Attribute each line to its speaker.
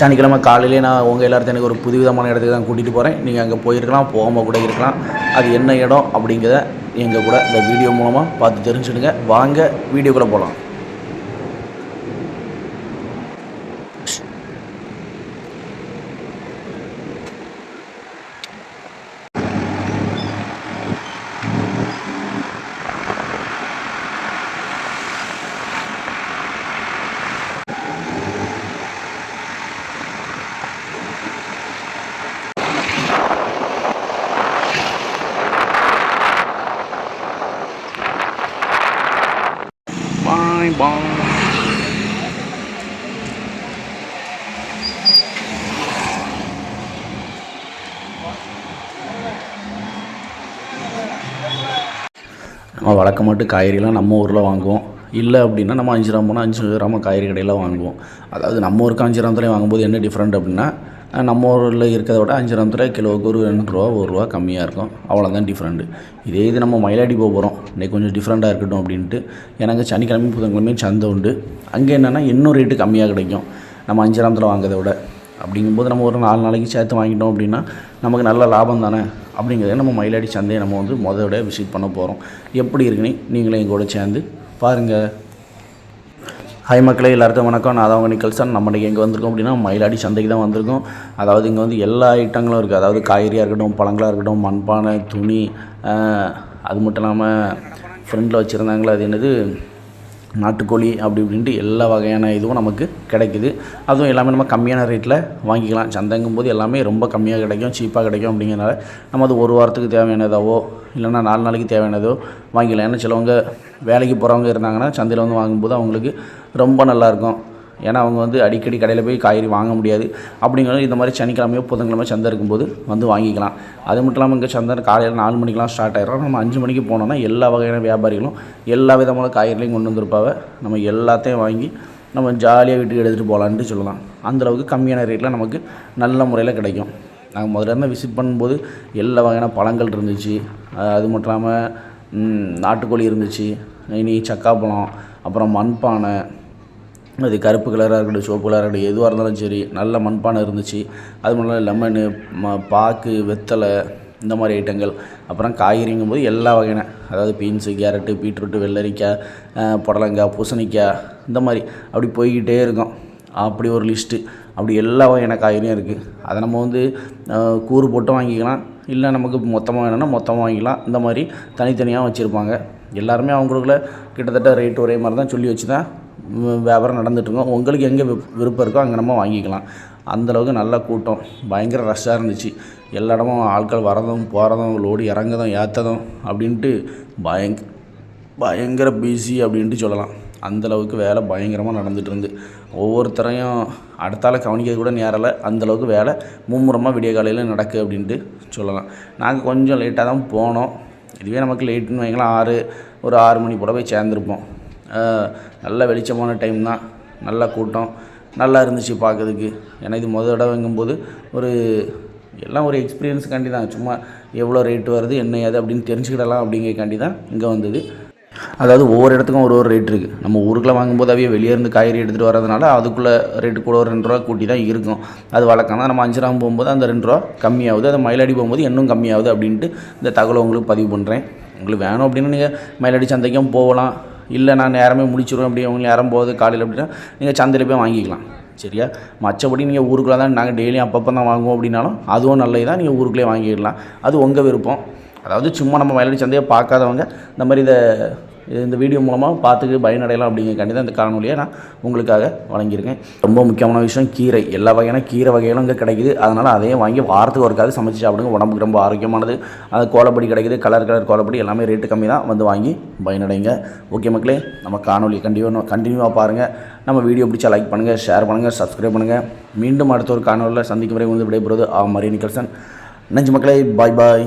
Speaker 1: சனிக்கிழமை காலையிலே நான் உங்கள் எல்லாத்தையும் எனக்கு ஒரு புதுவிதமான இடத்துக்கு தான் கூட்டிகிட்டு போகிறேன் நீங்கள் அங்கே போயிருக்கலாம் போகாமல் கூட இருக்கலாம். அது என்ன இடம் அப்படிங்கிறத எங்கள் கூட இந்த வீடியோ மூலமாக பார்த்து தெரிஞ்சுடுங்க வாங்க வீடியோக்குள்ளே போகலாம் bong பாய் நம்ம வழக்கமாட்டு காய்கறிலாம் நம்ம ஊரில் வாங்குவோம். இல்லை அப்படின்னா நம்ம அஞ்சு ரூபா போனால் அஞ்சு கிராம காய்கறி கடையில் வாங்குவோம். அதாவது நம்ம ஊருக்கு அஞ்சு ரூபாத்துலேயும் வாங்கும்போது என்ன டிஃப்ரெண்ட் அப்படின்னா நம்ம ஊரில் இருக்கிறத விட அஞ்சு கிராமத்தில் கிலோவுக்கு ஒரு ரெண்டு ரூபா ஒரு ரூபா கம்மியாக இருக்கும். அவ்வளோதான் டிஃப்ரெண்ட்டு இதே இது நம்ம மயிலாடி போக போகிறோம் இன்னைக்கு கொஞ்சம் டிஃப்ரெண்ட்டாக இருக்கட்டும் அப்படின்ட்டு. எனக்கு சனிக்கிழமை புதன்கிழமையும் சந்தை உண்டு. அங்கே என்னென்னா இன்னும் ரேட்டு கம்மியாக கிடைக்கும். நம்ம அஞ்சு கிராமத்தில் விட. அப்படிங்கும்போது நம்ம ஒரு நாலு நாளைக்கு சேர்த்து வாங்கிட்டோம் அப்படின்னா நமக்கு நல்ல லாபம் தானே? அப்படிங்கிறத நம்ம மயிலாடி சந்தையை நம்ம வந்து முதல்ல விசிட் பண்ண போகிறோம் எப்படி இருக்குன்னு நீங்களும் எங்கூட சேர்ந்து பாருங்கள் ஹாய் மக்களே எல்லாருக்கும் வணக்கம். நான் தான் நிக்கல்சன் நம்ம இன்றைக்கி எங்கே வந்திருக்கோம் அப்படின்னா மயிலாடி சந்தைக்கு தான் வந்திருக்கோம். அதாவது இங்கே வந்து எல்லா ஐட்டங்களும் இருக்குது அதாவது காய்கறியாக இருக்கட்டும் பழங்களாக இருக்கட்டும் மண்பானை துணி அது மட்டும் இல்லாமல் ஃப்ரெண்டில் வச்சுருந்தாங்களே அது என்னது? நாட்டுக்கோழி அப்படி இப்படின்ட்டு எல்லா வகையான இதுவும் நமக்கு கிடைக்குது. அதுவும் எல்லாமே நம்ம கம்மியான ரேட்டில் வாங்கிக்கலாம். சந்தைங்கும் போது எல்லாமே ரொம்ப கம்மியாக கிடைக்கும் சீப்பாக கிடைக்கும் அப்படிங்கிறனால நம்ம அது ஒரு வாரத்துக்கு தேவையானதாவோ இல்லைன்னா நாலு நாளைக்கு தேவையானதோ வாங்கிக்கலாம். ஏன்னா சிலவங்க வேலைக்கு போகிறவங்க இருந்தாங்கன்னா சந்தையில் வந்து வாங்கும்போது அவங்களுக்கு ரொம்ப நல்லாயிருக்கும் ஏன்னா அவங்க வந்து அடிக்கடி கடையில் போய் காய்கறி வாங்க முடியாது. அப்படிங்கிறது இந்த மாதிரி சனிக்கிழமையோ புதன்கிழமை சந்தை இருக்கும்போது வந்து வாங்கிக்கலாம். அது மட்டும் இல்லாமல் இங்கே சந்தை காலையில் நாலு மணிக்கெலாம் ஸ்டார்ட் ஆயிடும் நம்ம அஞ்சு மணிக்கு போனோம்னா எல்லா வகையான வியாபாரிகளும் எல்லா விதமான காய்கறிகளையும் கொண்டு வந்திருப்பாங்க. நம்ம எல்லாத்தையும் வாங்கி நம்ம ஜாலியாக வீட்டுக்கு எடுத்துகிட்டு போகலான்ட்டு சொல்லலாம். அந்தளவுக்கு கம்மியான ரேட்டில் நமக்கு நல்ல முறையில் கிடைக்கும். நாங்கள் முதல்ல இருந்து விசிட் பண்ணும்போது எல்லா வகையான பழங்கள் இருந்துச்சு. அது மட்டும் இல்லாமல் நாட்டுக்கோழி இருந்துச்சு. இனி சக்காப்பழம் அப்புறம் மண்பானை அது கருப்பு கலராக இருக்கட்டும் சிவப்பு கலராக இருக்கட்டும் எதுவாக இருந்தாலும் சரி நல்ல மண்பானை இருந்துச்சு. அது மட்டும் இல்லாமல் லெமனு ம பாக்கு வெத்தலை இந்த மாதிரி ஐட்டங்கள் அப்புறம் காய்கறிங்கும் போது எல்லா வகையான அதாவது பீன்ஸு கேரட்டு பீட்ரூட்டு வெள்ளரிக்காய் புடலங்காய் பூசணிக்காய் இந்த மாதிரி அப்படி போய்கிட்டே இருக்கும். அப்படி ஒரு லிஸ்ட்டு அப்படி எல்லா வகையான காய்கறியும் இருக்குது அதை நம்ம வந்து கூறு போட்டு வாங்கிக்கலாம். இல்லை நமக்கு மொத்தமாக வேணும்னா மொத்தமாக வாங்கிக்கலாம். இந்த மாதிரி தனித்தனியாக வச்சுருப்பாங்க. எல்லாருமே அவங்களுக்குள்ள கிட்டத்தட்ட ரேட் ஒரே மாதிரி தான் சொல்லி வச்சு தான் வியாபாரம் நடந்துட்டுருக்கோம் உங்களுக்கு எங்கே விருப்பம் இருக்கோ அங்கே நம்ம வாங்கிக்கலாம். அந்தளவுக்கு நல்ல கூட்டம். பயங்கர ரஷ்ஷாக இருந்துச்சு. எல்லா இடமும் ஆட்கள் வரதும் போகிறதும் லோடு இறங்குறதும் ஏற்றதும் அப்படின்ட்டு பயங்க பயங்கர பிஸி அப்படின்ட்டு சொல்லலாம். அந்தளவுக்கு வேலை பயங்கரமாக நடந்துட்டு இருந்து. ஒவ்வொருத்தரையும் அடுத்தால கவனிக்கிறது கூட நேரலை அந்தளவுக்கு வேலை மும்முரமாக விடிய காலையில் நடக்கு அப்படின்ட்டு சொல்லலாம். நாங்கள் கொஞ்சம் லேட்டாக தான் போனோம். இதுவே நமக்கு லேட்டுன்னு வைங்களேன் ஆறு ஒரு ஆறு மணி போல போய் சேர்ந்துருப்போம். நல்ல வெளிச்சமான டைம் தான். நல்ல கூட்டம். நல்லா இருந்துச்சு பார்க்கறதுக்கு. ஏன்னா இது முதல் இடம்ங்கும்போது ஒரு எல்லாம் ஒரு எக்ஸ்பீரியன்ஸுக்காண்டி தான் சும்மா எவ்வளோ ரேட்டு வருது என்ன ஏது அப்படின்னு தெரிஞ்சுக்கிடலாம் அப்படிங்கிறக்காண்டி தான் இங்கே வந்தது. அதாவது ஒவ்வொரு இடத்துக்கும் ஒரு ஒரு ரேட் இருக்குது நம்ம ஊருக்குள்ள வாங்கும்போது அவையே வெளியே இருந்து காய்கறி எடுத்துகிட்டு வரதுனால அதுக்குள்ளே ரேட்டு கூட ஒரு ரெண்டு ரூபா கூட்டி தான் இருக்கும். அது வழக்கம். தான் நம்ம அஞ்சு போகும்போது அந்த ரெண்டு ரூபா கம்மியாகுது. அது மயிலாடி போகும்போது இன்னும் கம்மியாகுது அப்படின்ட்டு இந்த தகவலை உங்களுக்கு பதிவு பண்ணுறேன் உங்களுக்கு வேணும் அப்படின்னா நீங்கள் மயிலாடி சந்தைக்கும் போகலாம். இல்லை நான் நேரமே முடிச்சிடுவேன் அப்படி அவங்க நேரம் போகுது காலையில் அப்படின்னா நீங்கள் சந்தையில் போய் வாங்கிக்கலாம். சரியா? மற்றபடி நீங்கள் ஊருக்குள்ளே தான் நாங்கள் டெய்லியும் அப்பப்போ தான் வாங்குவோம் அப்படின்னாலும் அதுவும் நல்லது தான் நீங்கள் ஊருக்குள்ளே வாங்கிடலாம். அது உங்கள் விருப்பம். அதாவது சும்மா நம்ம மயிலாடி சந்தையை பார்க்காதவங்க இந்த மாதிரி இதை இந்த வீடியோ மூலமாக பார்த்துக்கு பயனடையலாம் அப்படிங்கிறக்காண்டி தான் இந்த காணொலியை நான் உங்களுக்காக வழங்கியிருக்கேன். ரொம்ப முக்கியமான விஷயம் கீரை. எல்லா வகையான கீரை வகைகளும் இங்கே கிடைக்குது. அதனால் அதையும் வாங்கி வாரத்துக்கு ஒருக்காவது சமைச்சு சாப்பிடுங்க. உடம்புக்கு ரொம்ப ஆரோக்கியமானது. அது கோலப்படி கிடைக்குது. கலர் கலர் கோலப்படி எல்லாமே ரேட்டு கம்மி தான். வந்து வாங்கி பயனடைங்க. ஓகே மக்களே நம்ம காணொலி கண்டினியூ கண்டினியூவாக பாருங்கள் நம்ம வீடியோ பிடிச்சா லைக் பண்ணுங்கள் ஷேர் பண்ணுங்கள் சப்ஸ்கிரைப் பண்ணுங்கள் மீண்டும் அடுத்த ஒரு காணொலியில் சந்திக்கும் வரை வந்து விடைபெறுவது ஆ மரிய நிக்கல்சன். நஞ்சு மக்களே. பாய் பாய்